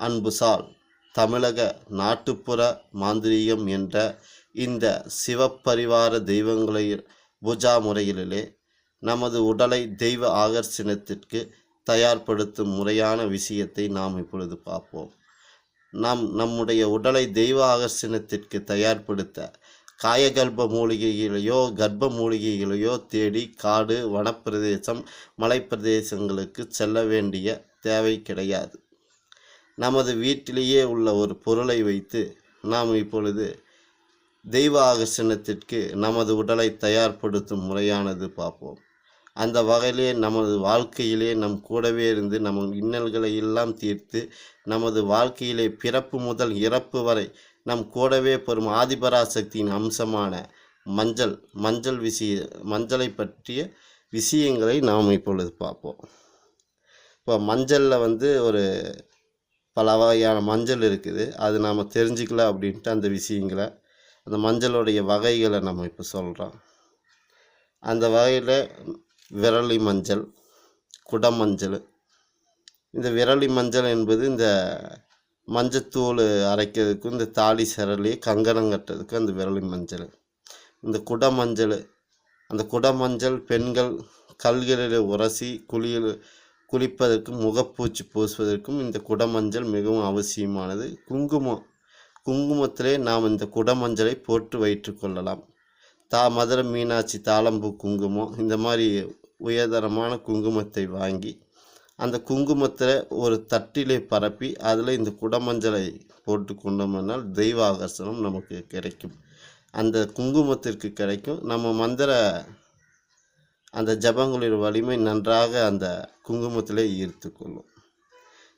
அன்புசால் தமிழக நாட்டுப்புற மாந்திரீகம் என்ற இந்த சிவப்பரிவார தெய்வங்களை பூஜா முறையிலே நமது உடலை தெய்வ ஆகர்ஷணத்திற்கு தயார்படுத்தும் முறையான விஷயத்தை நாம் இப்பொழுது பார்ப்போம். நாம் நம்முடைய உடலை தெய்வ ஆகர்ஷணத்திற்கு தயார்படுத்த காயகல்ப மூலிகைகளையோ கர்ப்ப மூலிகைகளையோ தேடி காடு வனப்பிரதேசம் மலைப்பிரதேசங்களுக்கு செல்ல வேண்டிய தேவை கிடையாது. நமது வீட்டிலேயே உள்ள ஒரு பொருளை வைத்து நாம் இப்பொழுது தெய்வ ஆகர்ஷணத்திற்கு நமது உடலை தயார்படுத்தும் முறையானது பார்ப்போம். அந்த வகையிலே நமது வாழ்க்கையிலே நம் கூடவே இருந்து நம் இன்னல்களை எல்லாம் தீர்த்து நமது வாழ்க்கையிலே பிறப்பு முதல் இறப்பு வரை நம் கூடவே பெறும் ஆதிபராசக்தியின் அம்சமான மஞ்சள் மஞ்சள் விஷய மஞ்சளை பற்றிய விஷயங்களை நாம் இப்பொழுது பார்ப்போம். இப்போ மஞ்சளில் வந்து ஒரு பல வகையான மஞ்சள் இருக்குது. அது நாம் தெரிஞ்சுக்கல அப்படின்ட்டு அந்த விஷயங்களை அந்த மஞ்சளுடைய வகைகளை நம்ம இப்போ சொல்கிறோம் அந்த வகையில் விரலி மஞ்சள் குடமஞ்சள். இந்த விரலி மஞ்சள் என்பது இந்த மஞ்சத்தூள் அரைக்கிறதுக்கும் இந்த தாலி சிரலி கங்கணம் கட்டுறதுக்கும் அந்த விரலி மஞ்சள். இந்த குடமஞ்சள் அந்த குடமஞ்சள் பெண்கள் கல்களில் உரசி குளியல் குளிப்பதற்கும் முகப்பூச்சி பூசுவதற்கும் இந்த குடமஞ்சள் மிகவும் அவசியமானது. குங்குமம் குங்குமத்திலே நாம் இந்த குடமஞ்சளை போட்டு வைத்துக்கொள்ளலாம் தா மதுரை மீனாட்சி தாளம்பூ குங்குமம் இந்த மாதிரி உயர்தரமான குங்குமத்தை வாங்கி அந்த குங்குமத்தில் ஒரு தட்டிலே பரப்பி அதில் இந்த குடமஞ்சளை போட்டு கொண்டோம்னால் தெய்வ ஆகர்ஷணம் நமக்கு கிடைக்கும். அந்த குங்குமத்திற்கு கிடைக்கும். நம்ம மந்திர அந்த ஜபங்களின் வலிமை நன்றாக அந்த குங்குமத்திலே ஈர்த்து கொள்ளும்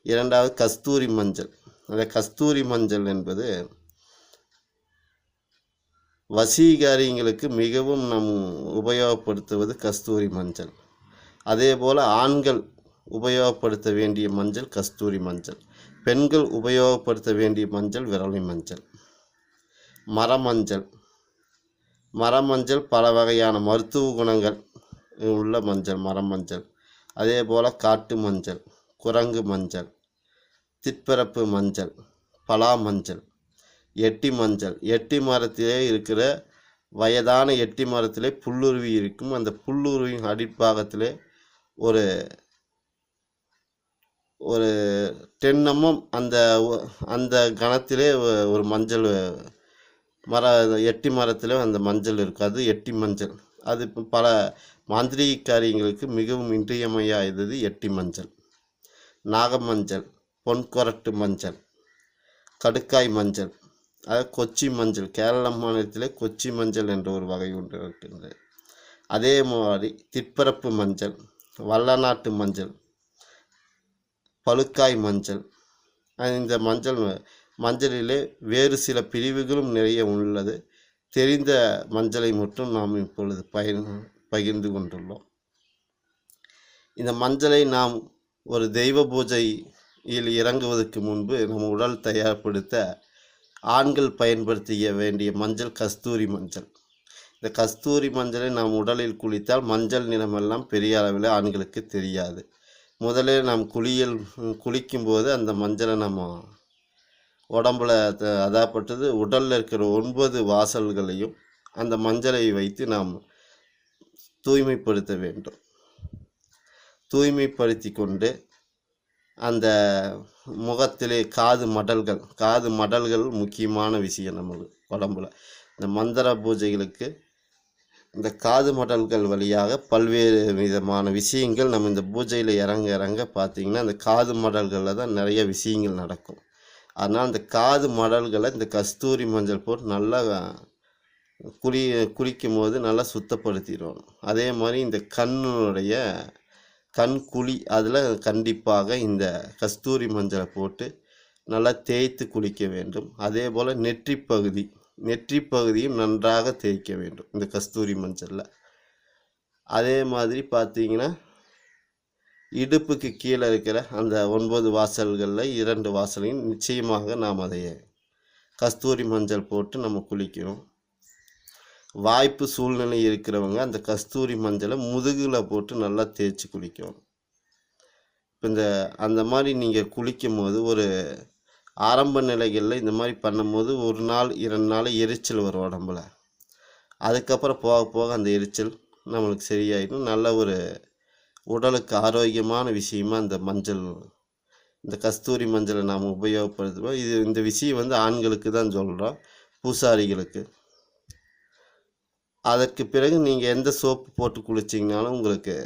இரண்டாவது கஸ்தூரி மஞ்சள். அந்த கஸ்தூரி மஞ்சள் என்பது வசீகாரிங்களுக்கு மிகவும் நம் உபயோகப்படுத்துவது கஸ்தூரி மஞ்சள். அதே போல் ஆண்கள் உபயோகப்படுத்த வேண்டிய மஞ்சள் கஸ்தூரி மஞ்சள். பெண்கள் உபயோகப்படுத்த வேண்டிய மஞ்சள் விரலி மஞ்சள். மரமஞ்சள். மரமஞ்சள் பல வகையான மருத்துவ குணங்கள். உள்ள மஞ்சள் மரமஞ்சள் அதே போல் காட்டு மஞ்சள் குரங்கு மஞ்சள் திற்பரப்பு மஞ்சள் பலா மஞ்சள் எட்டி மஞ்சள். எட்டி மரத்திலே இருக்கிற வயதான எட்டி மரத்திலே புல்லுருவி இருக்கும். அந்த புல்லுருவின் அடிப்பாகத்திலே ஒரு ஒரு தென்னமும் அந்த அந்த கணத்திலே ஒரு மஞ்சள் மர எட்டி மரத்தில் அந்த மஞ்சள் இருக்கும் அது எட்டி மஞ்சள். அது பல மாந்திரீக காரியங்களுக்கு மிகவும் இன்றியமையாதது எட்டி மஞ்சள் நாகமஞ்சள் பொன்கொரட்டு மஞ்சள் கடுக்காய் மஞ்சள் அதாவது கொச்சி மஞ்சள் கேரள மாநிலத்தில் கொச்சி மஞ்சள் என்ற ஒரு வகை ஒன்று இருக்கின்றது. அதே மாதிரி திற்பரப்பு மஞ்சள் வல்லநாட்டு மஞ்சள் பழுக்காய் மஞ்சள். இந்த மஞ்சள் மஞ்சளிலே வேறு சில பிரிவுகளும் நிறைய உள்ளது. தெரிந்த மஞ்சளை மட்டும் நாம் இப்பொழுது பயன் பகிர்ந்து கொண்டுள்ளோம். இந்த மஞ்சளை நாம் ஒரு தெய்வ பூஜையில் இறங்குவதற்கு முன்பு நம் உடல் தயார்படுத்த ஆண்கள் பயன்படுத்திய வேண்டிய மஞ்சள் கஸ்தூரி மஞ்சள். இந்த கஸ்தூரி மஞ்சளை நாம் உடலில் குளித்தால் மஞ்சள் நிறமெல்லாம் பெரிய அளவில் ஆண்களுக்கு தெரியாது. முதலில் நாம் குளியல் குளிக்கும்போது அந்த மஞ்சளை நம்ம உடம்புல அதாப்பட்டது உடலில் இருக்கிற ஒன்பது வாசல்களையும் அந்த மஞ்சளை வைத்து நாம் தூய்மைப்படுத்த வேண்டும். தூய்மைப்படுத்தி கொண்டு அந்த முகத்திலே காது மடல்கள் காது மடல்கள் முக்கியமான விஷயம் நம்மளுக்கு உடம்புல. இந்த மந்திர பூஜைகளுக்கு இந்த காது மடல்கள் வழியாக பல்வேறு விதமான விஷயங்கள் நம்ம இந்த பூஜையில் இறங்க இறங்க பார்த்தீங்கன்னா அந்த காது மடல்களில் தான் நிறைய விஷயங்கள் நடக்கும். அதனால் அந்த காது மடல்களை இந்த கஸ்தூரி மஞ்சள் போட்டு நல்லா குளி குளிக்கும் போது நல்லா சுத்தப்படுத்திடும் அதே மாதிரி இந்த கண்ணுடைய கண் குழி அதில் கண்டிப்பாக இந்த கஸ்தூரி மஞ்சளை போட்டு நல்லா தேய்த்து குளிக்க வேண்டும். அதே போல் நெற்றி பகுதி நெற்றி பகுதியும் நன்றாக தேய்க்க வேண்டும் இந்த கஸ்தூரி மஞ்சளில். அதே மாதிரி பார்த்தீங்கன்னா இடுப்புக்கு கீழே இருக்கிற அந்த ஒன்பது வாசல்களில் இரண்டு வாசலையும் நிச்சயமாக நாம் அதை கஸ்தூரி மஞ்சள் போட்டு நம்ம குளிக்கணும் வாய்ப்பு சூழ்நிலை இருக்கிறவங்க அந்த கஸ்தூரி மஞ்சளை முதுகில் போட்டு நல்லா தேய்ச்சி குளிக்கணும். இப்போ இந்த அந்த மாதிரி நீங்கள் குளிக்கும் போது ஒரு ஆரம்ப நிலைகளில் இந்த மாதிரி பண்ணும்போது ஒரு நாள் இரண்டு நாள் எரிச்சல் வரும் உடம்புல. அதுக்கப்புறம் போக போக அந்த எரிச்சல் நம்மளுக்கு சரியாயிடும். நல்ல ஒரு உடலுக்கு ஆரோக்கியமான விஷயமா இந்த மஞ்சள் இந்த கஸ்தூரி மஞ்சளை நாம் உபயோகப்படுத்துவோம் இது இந்த விஷயம் வந்து ஆண்களுக்கு தான் சொல்கிறோம் பூசாரிகளுக்கு. அதற்கு பிறகு நீங்கள் எந்த சோப்பு போட்டு குளிச்சிங்கனாலும் உங்களுக்கு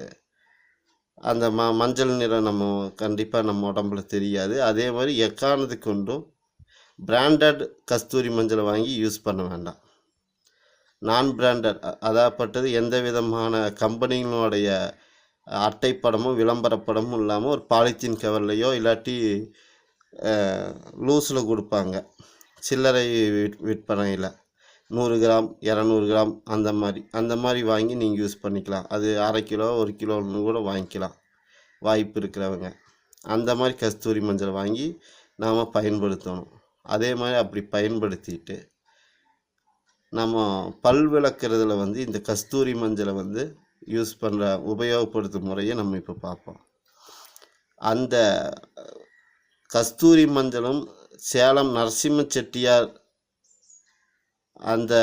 அந்த ம மஞ்சள் நிறம் நம்ம கண்டிப்பாக நம்ம உடம்புல தெரியாது. அதே மாதிரி எக்கானது கொண்டும் பிராண்டட் கஸ்தூரி மஞ்சளை வாங்கி யூஸ் பண்ண வேண்டாம். நான் பிராண்டட் அதாகப்பட்டது எந்த விதமான கம்பெனிகளுடைய அட்டைப்படமும் விளம்பரப்படமும் இல்லாமல் ஒரு பாலித்தீன் கவர்லையோ இல்லாட்டி லூஸில் கொடுப்பாங்க. சில்லறை விற் விற்பனையில். நூறு கிராம் இரநூறு கிராம் அந்த மாதிரி. அந்த மாதிரி வாங்கி நீங்கள் யூஸ் பண்ணிக்கலாம். அது அரை கிலோ ஒரு கிலோன்னு கூட வாங்கிக்கலாம். வாய்ப்பு இருக்கிறவங்க. அந்த மாதிரி கஸ்தூரி மஞ்சள் வாங்கி நாம் பயன்படுத்தணும். அதே மாதிரி அப்படி பயன்படுத்திட்டு நம்ம பல் விளக்குறதுல வந்து இந்த கஸ்தூரி மஞ்சளை வந்து யூஸ் பண்ணுற உபயோகப்படுத்தும் முறையை நம்ம இப்போ பார்ப்போம். அந்த கஸ்தூரி மஞ்சளும் சேலம் நரசிம்ம செட்டியார் அந்த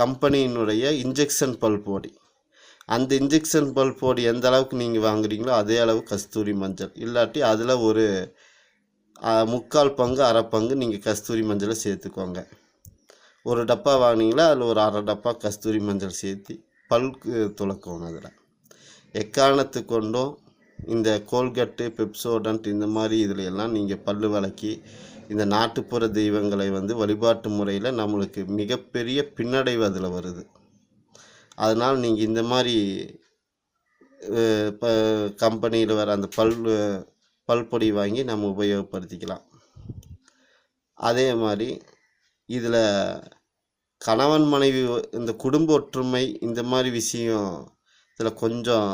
கம்பெனியினுடைய இன்ஜெக்ஷன் பல்பொடி அந்த இன்ஜெக்ஷன் பல் பொடி எந்த அளவுக்கு நீங்கள் வாங்குறீங்களோ அதே அளவு கஸ்தூரி மஞ்சள். இல்லாட்டி அதில் ஒரு முக்கால் பங்கு அரை பங்கு நீங்கள் கஸ்தூரி மஞ்சளை சேர்த்துக்கோங்க. ஒரு டப்பா வாங்கினீங்களா? அதில் ஒரு அரை டப்பா கஸ்தூரி மஞ்சள் சேர்த்து பல்கு துளக்கணும் அதில். எக்காரணத்து கொண்டும் இந்த கோல்கட்டு பெப்சோடன்ட் இந்த மாதிரி இதில் எல்லாம் நீங்கள் பல்லு விளக்கி இந்த நாட்டுப்புற தெய்வங்களை வந்து வழிபாட்டு முறையில் நம்மளுக்கு மிகப்பெரிய பின்னடைவு அதில் வருது. அதனால் நீங்கள் இந்த மாதிரி இப்போ கம்பெனியில் வர அந்த பல் பல்பொடி வாங்கி நம்ம உபயோகப்படுத்திக்கலாம். அதே மாதிரி இதில் கணவன் மனைவி இந்த குடும்ப ஒற்றுமை இந்த மாதிரி விஷயம் இதில் கொஞ்சம்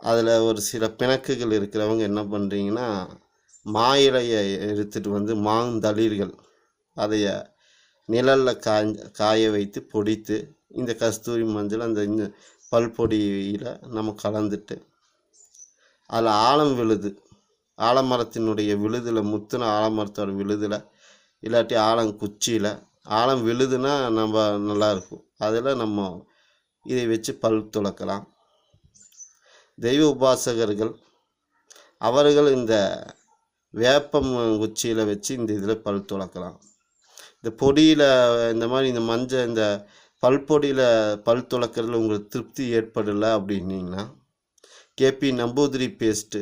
அதில் ஒரு சில பிணக்குகள் இருக்கிறவங்க என்ன பண்ணுறீங்கன்னா மா இலையை எடுத்துட்டு வந்து மாந்தளிர்கள். அதைய நிழலில் காய் காய வைத்து பொடித்து இந்த கஸ்தூரி மஞ்சள் அந்த இந்த பல்பொடியில் நம்ம கலந்துட்டு அதில் ஆழம் விழுது. ஆலமரத்தினுடைய விழுதில் முத்துன ஆலமரத்தோட விழுதில் இல்லாட்டி ஆலங்குச்சியில் ஆழம் விழுதுன்னா நம்ம நல்லாயிருக்கும் அதில் நம்ம இதை வச்சு பல் துளக்கலாம். தெய்வ உபாசகர்கள் அவர்கள் இந்த வேப்பம் உச்சியில் வச்சு இந்த இதில் பல் துளக்கலாம். இந்த பொடியில் இந்த மாதிரி இந்த மஞ்சள் இந்த பல் பொடியில் பல் துளக்கிறதுல உங்களுக்கு திருப்தி ஏற்படலை அப்படின்னீங்கன்னா கேபி நம்பூதிரி பேஸ்ட்டு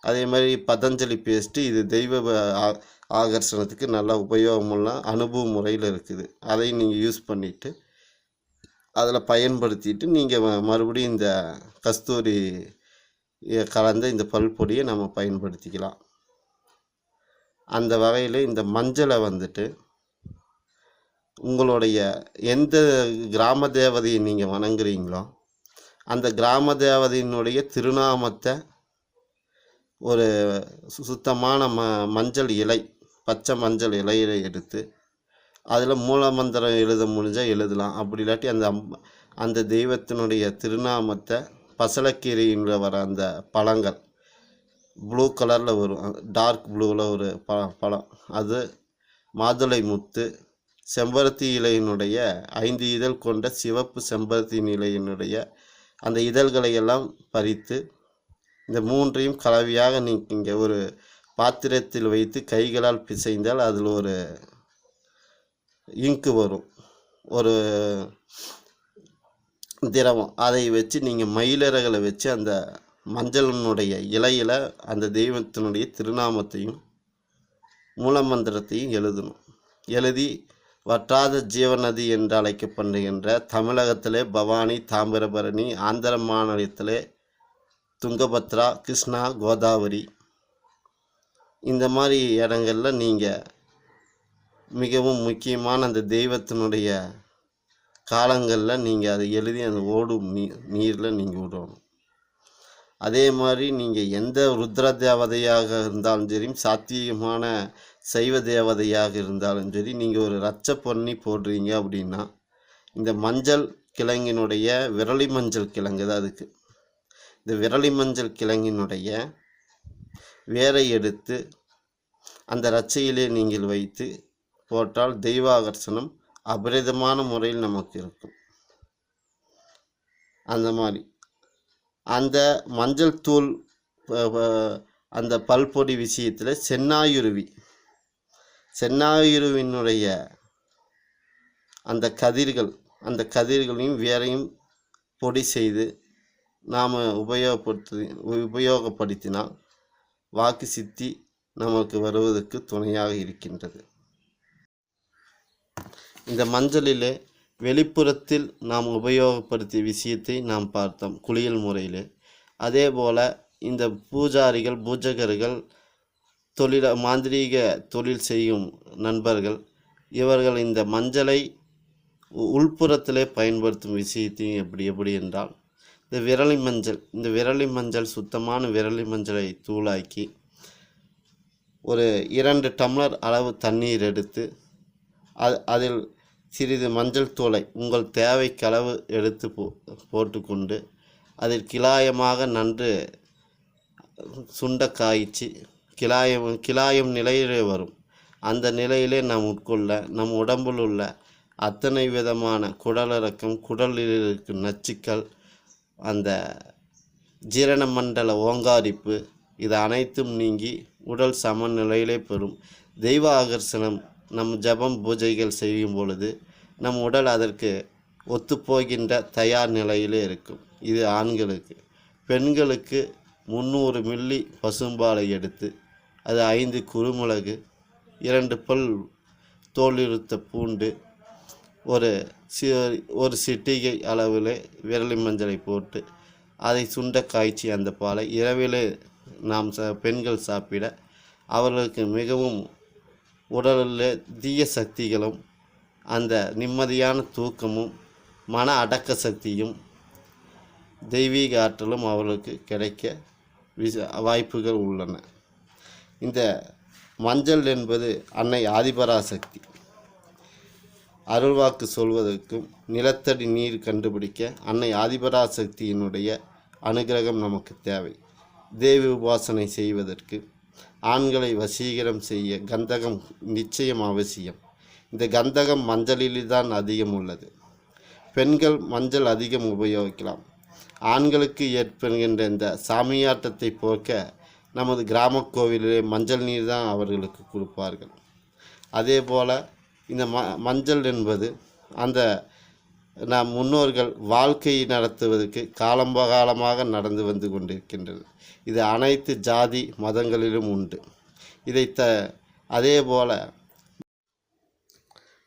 அதே மாதிரி பதஞ்சலி பேஸ்ட்டு இது தெய்வ ஆ- ஆகர்ஷணத்துக்கு நல்லா உபயோகமுள்ள அனுபவ முறையில் இருக்குது. அதை நீங்கள் யூஸ் பண்ணிவிட்டு அதில் பயன்படுத்திட்டு நீங்கள் மறுபடியும் இந்த கஸ்தூரி கலந்த இந்த பல் பொடியை நம்ம பயன்படுத்திக்கலாம். அந்த வகையில் இந்த மஞ்சளை வந்துட்டு உங்களுடைய எந்த கிராம தேவதையை நீங்கள் வணங்குறீங்களோ அந்த கிராம தேவதையினுடைய திருநாமத்தை ஒரு சு- சுத்தமான ம மஞ்சள் இலை பச்சை மஞ்சள் இலையில எடுத்து அதில் மூலமந்திரம் எழுத முடிஞ்சால் எழுதலாம். அப்படி இல்லாட்டி அந்த அம்- அந்த தெய்வத்தினுடைய திருநாமத்தை பசலக்கீரையில் வர அந்த பழங்கள் ப்ளூ கலரில் வரும். டார்க் ப்ளூவில் ஒரு பழம் பழம் அது மாதுளை முத்து செம்பருத்தி இலையினுடைய ஐந்து இதழ் கொண்ட சிவப்பு செம்பருத்தி இலையினுடைய அந்த இதழ்களை எல்லாம் பறித்து இந்த மூன்றையும் கலவையாக நீங்கள் ஒரு பாத்திரத்தில் வைத்து கைகளால் பிசைந்தால் அதில் ஒரு இங்கு வரும். ஒரு திரவம். அதை வச்சு நீங்கள் மயிலிறகளை வச்சு அந்த மஞ்சளினுடைய இலையில் அந்த தெய்வத்தினுடைய திருநாமத்தையும் மூலமந்திரத்தையும் எழுதணும். எழுதி வற்றாத ஜீவநதி என்று அழைக்கப்படுகின்ற தமிழகத்திலே பவானி தாமிரபரணி ஆந்திர மாநிலத்திலே துங்கபத்ரா கிருஷ்ணா கோதாவரி இந்த மாதிரி இடங்களில் நீங்கள் மிகவும் முக்கியமான அந்த தெய்வத்தினுடைய காலங்களில் நீங்கள் அதை எழுதி அந்த ஓடும் நீ நீரில் நீங்கள் விடணும். அதே மாதிரி நீங்கள் எந்த ருத்ர தேவதையாக இருந்தாலும் சரி சாத்தியமான சைவ தேவதையாக இருந்தாலும் சரி நீங்கள் ஒரு ரச்ச பொன்னி போடுறீங்க அப்படின்னா இந்த மஞ்சள் கிழங்கினுடைய விரலி மஞ்சள் கிழங்கு தான் அதுக்கு. இந்த விரலி மஞ்சள் கிழங்கினுடைய வேரை எடுத்து அந்த ரச்சையிலே நீங்கள் வைத்து போட்டால் தெய்வாகர்ஷனம் அபரிதமான முறையில் நமக்கு இருக்கும். அந்த மாதிரி. அந்த மஞ்சள் தூள் அந்த பல்பொடி விஷயத்தில் சென்னாயுருவி. சென்னாயுருவினுடைய அந்த கதிர்கள் அந்த கதிர்களையும் வேறையும் பொடி செய்து நாம் உபயோகப்படுத்து உபயோகப்படுத்தினால் வாக்கு சித்தி நமக்கு வருவதற்கு துணையாக இருக்கின்றது. இந்த மஞ்சளிலே வெளிப்புறத்தில் நாம் உபயோகப்படுத்திய விஷயத்தை நாம் பார்த்தோம் குளியல் முறையிலே. அதே போல் இந்த பூஜாரிகள் பூஜகர்கள் தொழில மாந்திரீக தொழில் செய்யும் நண்பர்கள் இவர்கள் இந்த மஞ்சளை உ- உள்புறத்திலே பயன்படுத்தும் விஷயத்தையும் எப்படி எப்படி என்றால் இந்த விரலி மஞ்சள் இந்த விரலி மஞ்சள் சுத்தமான விரலி மஞ்சளை தூளாக்கி ஒரு இரண்டு டம்ளர் அளவு தண்ணீர் எடுத்து அது அதில் சிறிது மஞ்சள் தூளை உங்கள் தேவைக்களவு எடுத்து போ போட்டுக்கொண்டு அதில் கிலாயமாக நன்று சுண்ட காய்ச்சி கிலாயம் கிலாயம் நிலையிலே வரும். அந்த நிலையிலே நாம் உட்கொள்ள நம் உடம்பில் உள்ள அத்தனை விதமான குடலிறக்கம் குடலில் இருக்கும் நச்சுக்கள் அந்த ஜீரண மண்டல ஓங்காரிப்பு இது அனைத்தும் நீங்கி உடல் சமநிலையிலே பெறும். தெய்வ ஆகர்ஷணம் நம் ஜெபம் பூஜைகள் செய்யும் பொழுது நம் உடல் அதற்கு ஒத்துப்போகின்ற தயார் நிலையிலே இருக்கும். இது ஆண்களுக்கு. பெண்களுக்கு முந்நூறு மில்லி பசும்பாலை எடுத்து அது ஐந்து குறுமிளகு இரண்டு பல் தோலிருத்த பூண்டு ஒரு சி ஒரு சிட்டிகை அளவில் விரலி மஞ்சளை போட்டு அதை சுண்ட காய்ச்சி அந்த பாலை இரவிலே நாம் ச பெண்கள் சாப்பிட அவர்களுக்கு மிகவும் உடலில் தீய சக்திகளும் அந்த நிம்மதியான தூக்கமும் மன அடக்க சக்தியும் தெய்வீக ஆற்றலும் அவர்களுக்கு கிடைக்க வாய்ப்புகள் உள்ளன. இந்த மஞ்சள் என்பது அன்னை ஆதிபராசக்தி அருள்வாக்கு சொல்வதற்கும் நிலத்தடி நீர் கண்டுபிடிக்க அன்னை ஆதிபராசக்தியினுடைய அனுகிரகம் நமக்கு தேவை. தேவி உபாசனை செய்வதற்கு ஆண்களை வசீகரம் செய்ய கந்தகம் நிச்சயம் அவசியம். இந்த கந்தகம் மஞ்சளில் தான் அதிகம் உள்ளது. பெண்கள் மஞ்சள் அதிகம் உபயோகிக்கலாம். ஆண்களுக்கு ஏற்படுகின்ற இந்த சாமியாட்டத்தை போக்க நமது கிராம கோவிலிலே மஞ்சள் நீர் தான் அவர்களுக்கு கொடுப்பார்கள். அதே போல் இந்த ம மஞ்சள் என்பது அந்த நம் முன்னோர்கள் வாழ்க்கையை நடத்துவதற்கு காலம்பகாலமாக நடந்து வந்து கொண்டிருக்கின்றது இது அனைத்து ஜாதி மதங்களிலும் உண்டு. இதை த அதே போல்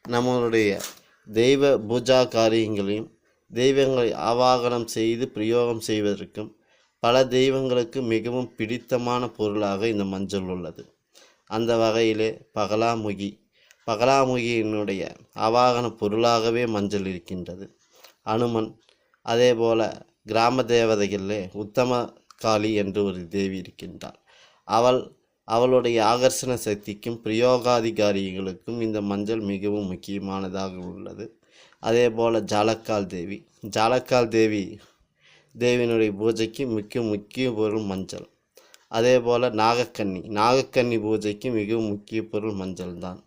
நம்மளுடைய தெய்வ பூஜா காரியங்களையும் தெய்வங்களை ஆவாகனம் செய்து பிரயோகம் செய்வதற்கும் பல தெய்வங்களுக்கு மிகவும் பிடித்தமான பொருளாக இந்த மஞ்சள் உள்ளது. அந்த வகையிலே பகலாமுகி பகலாமுகியினுடைய ஆவாகன பொருளாகவே மஞ்சள் இருக்கின்றது. அனுமன் அதே போல கிராம தேவதைகளிலே உத்தம காளி என்று ஒரு தேவி இருக்கின்றாள். அவள் அவளுடைய ஆகர்ஷண சக்திக்கும் பிரயோகாதிகாரிகளுக்கும் இந்த மஞ்சள் மிகவும் முக்கியமானதாக உள்ளது. அதே போல் ஜாலக்கால் தேவி ஜாலக்கால் தேவி தேவியினுடைய பூஜைக்கு மிக முக்கிய பொருள் மஞ்சள். அதே போல் நாகக்கன்னி நாகக்கன்னி பூஜைக்கு மிகவும் முக்கிய பொருள் மஞ்சள் தான்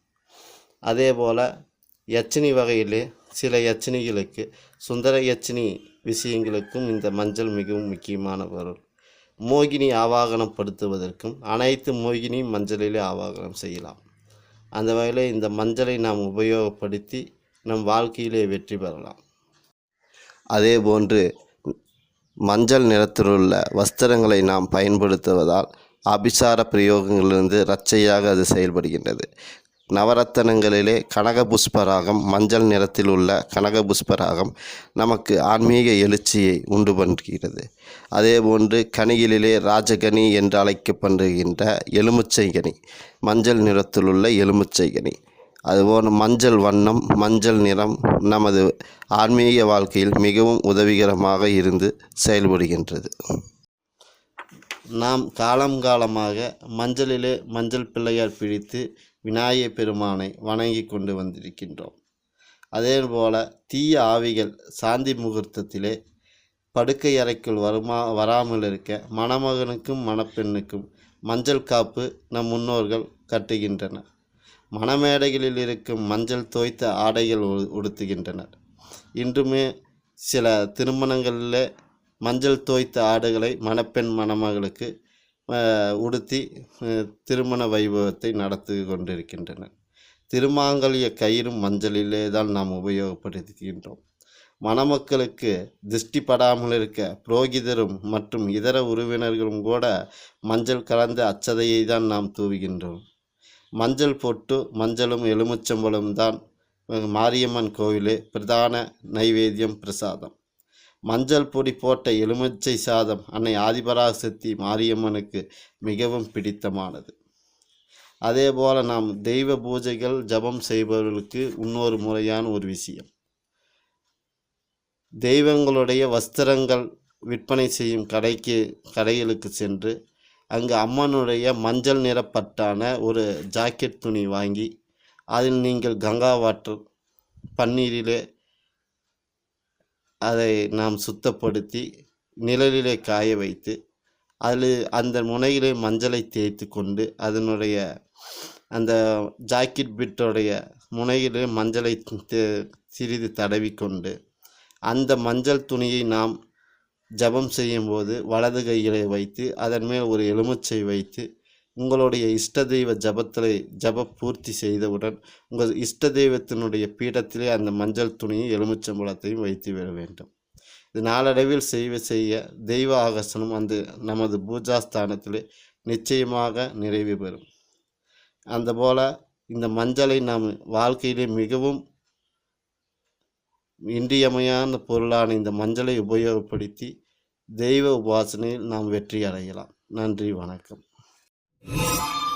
அதே போல் யச்சினி வகையிலே சில யச்சினிகளுக்கு சுந்தர யச்சினி விஷயங்களுக்கும் இந்த மஞ்சள் மிகவும் முக்கியமான பொருள். மோகினி ஆவாகனப்படுத்துவதற்கும் அனைத்து மோகினியும் மஞ்சளிலே ஆவாகனம் செய்யலாம். அந்த வகையில் இந்த மஞ்சளை நாம் உபயோகப்படுத்தி நம் வாழ்க்கையிலே வெற்றி பெறலாம். அதே போன்று மஞ்சள் நிறத்திலுள்ள வஸ்திரங்களை நாம் பயன்படுத்துவதால் அபிசார பிரயோகங்களிலிருந்து ரச்சையாக அது செயல்படுகின்றது. நவரத்தனங்களிலே கனகபுஷ்பராகம் மஞ்சள் நிறத்தில் உள்ள கனகபுஷ்பராகம் நமக்கு ஆன்மீக எழுச்சியை உண்டு பண்ணுகிறது அதேபோன்று கனிகளிலே ராஜகனி என்று அழைக்கப்படுகின்ற எலுமிச்சை கனி மஞ்சள் நிறத்தில் உள்ள எலுமிச்சை கனி. அதுபோல் மஞ்சள் வண்ணம் மஞ்சள் நிறம் நமது ஆன்மீக வாழ்க்கையில் மிகவும் உதவிகரமாக இருந்து செயல்படுகின்றது. நாம் காலம் காலமாக மஞ்சளிலே மஞ்சள் பிள்ளையார் பிடித்து விநாயகப் பெருமானை வணங்கி கொண்டு வந்திருக்கின்றோம். அதே போல தீய ஆவிகள் சாந்தி முகூர்த்தத்திலே படுக்கை அறைக்குள் வருமா வராமல் இருக்க மணமகனுக்கும் மணப்பெண்ணுக்கும் மஞ்சள் காப்பு நம் முன்னோர்கள் கட்டுகின்றனர். மணமேடைகளில் இருக்கும் மஞ்சள் தோய்த்த ஆடைகள் உ- உடுத்துகின்றனர். இன்றுமே சில திருமணங்களில் மஞ்சள் தோய்த்த ஆடைகளை மணப்பெண் மணமகளுக்கு உடுத்தி திருமண வைபவத்தை நடத்தி கொண்டிருக்கின்றனர் திருமாங்கல்ய கயிறும் மஞ்சளிலே தான் நாம் உபயோகப்படுத்துகின்றோம். மணமக்களுக்கு திருஷ்டி படாமல் இருக்க புரோகிதரும் மற்றும் இதர உறவினர்களும் கூட மஞ்சள் கலந்த அச்சதையை தான் நாம் தூவுகின்றோம். மஞ்சள் பொட்டு மஞ்சளும் எலுமிச்சம்பழம் தான் மாரியம்மன் கோவிலே பிரதான நைவேத்தியம் பிரசாதம். மஞ்சள் பொடி போட்ட எலுமிச்சை சாதம் அன்னை ஆதிபராசக்தி மாரியம்மனுக்கு மிகவும் பிடித்தமானது. அதே போல் நாம் தெய்வ பூஜைகள் ஜபம் செய்பவர்களுக்கு இன்னொரு முறையான ஒரு விஷயம். தெய்வங்களுடைய வஸ்திரங்கள் விற்பனை செய்யும் கடைக்கு கடைகளுக்கு சென்று அங்கு அம்மனுடைய மஞ்சள் நிறப்பட்டான ஒரு ஜாக்கெட் துணி வாங்கி அதில் நீங்கள் கங்கா வாட்டர் பன்னீரிலே அதை நாம் சுத்தப்படுத்தி நிழலிலே காய வைத்து அதில் அந்த முனையிலே மஞ்சளை தேய்த்து கொண்டு அதனுடைய அந்த ஜாக்கெட் பிட்டோடைய முனையிலே மஞ்சளை தே- சிறிது தடவி கொண்டு அந்த மஞ்சள் துணியை நாம் ஜெபம் செய்யும்போது வலது கையிலே வைத்து அதன் மேல் ஒரு எலுமிச்சை வைத்து உங்களுடைய இஷ்ட தெய்வ ஜபத்திலே ஜப பூர்த்தி செய்தவுடன் உங்கள் இஷ்ட தெய்வத்தினுடைய பீடத்திலே அந்த மஞ்சள் துணியும் எலுமிச்சம்பழத்தையும் வைத்து விட வேண்டும். இது நாளடைவில் செய்வ செய்ய தெய்வ ஆகர்ஷணம் அந்த நமது பூஜாஸ்தானத்திலே நிச்சயமாக நிறைவு பெறும். அந்த போல இந்த மஞ்சளை நாம் வாழ்க்கையிலே மிகவும் இன்றியமையான பொருளான இந்த மஞ்சளை உபயோகப்படுத்தி தெய்வ உபாசனையில் நாம் வெற்றி அடையலாம். நன்றி வணக்கம். Yeah.